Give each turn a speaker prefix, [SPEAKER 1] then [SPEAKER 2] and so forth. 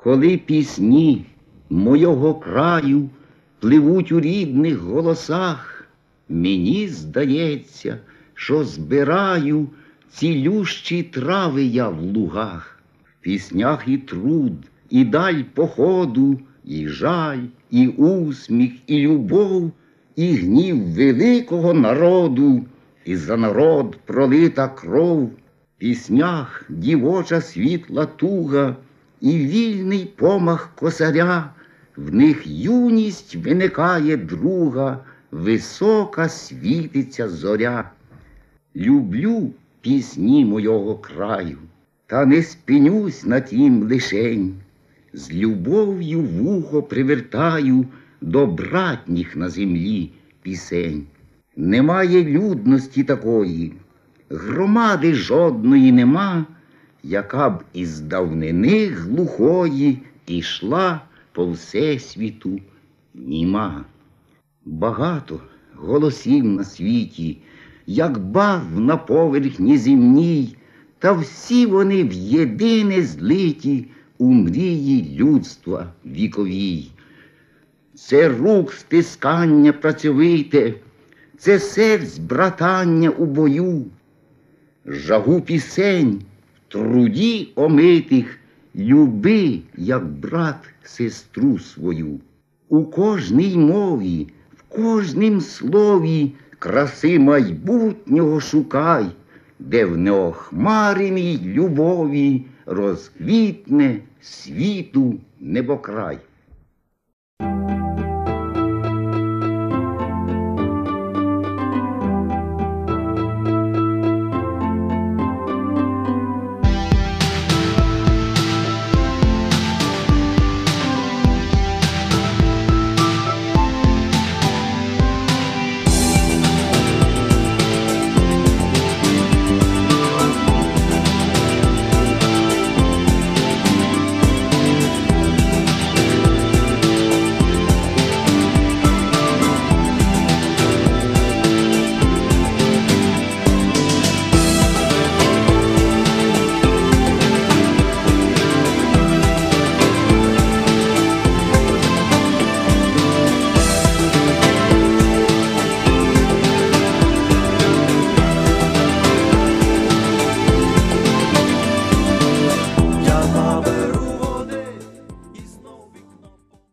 [SPEAKER 1] Коли пісні мойого краю пливуть у рідних голосах, мені здається, що збираю цілющі трави я в лугах, в піснях і труд, і даль походу, і жаль, і усміх, і любов, і гнів великого народу, і за народ пролита кров, в піснях дівоча світла туга, і вільний помах косаря, в них юність виникає друга, висока світиться зоря. Люблю пісні мойого краю, та не спинюсь на тім лишень. З любов'ю вухо привертаю до братніх на землі пісень. Немає людності такої, громади жодної нема, яка б із давнини глухої ішла по всесвіту німа. Багато голосів на світі, як бав на поверхні земній, та всі вони в єдине злиті у мрії людства віковій. Це рук стискання працьовите, це серць братання у бою, жагу пісень труді омитих, люби, як брат, сестру свою. У кожній мові, в кожнім слові краси майбутнього шукай, де в неохмареній любові розквітне світу небокрай.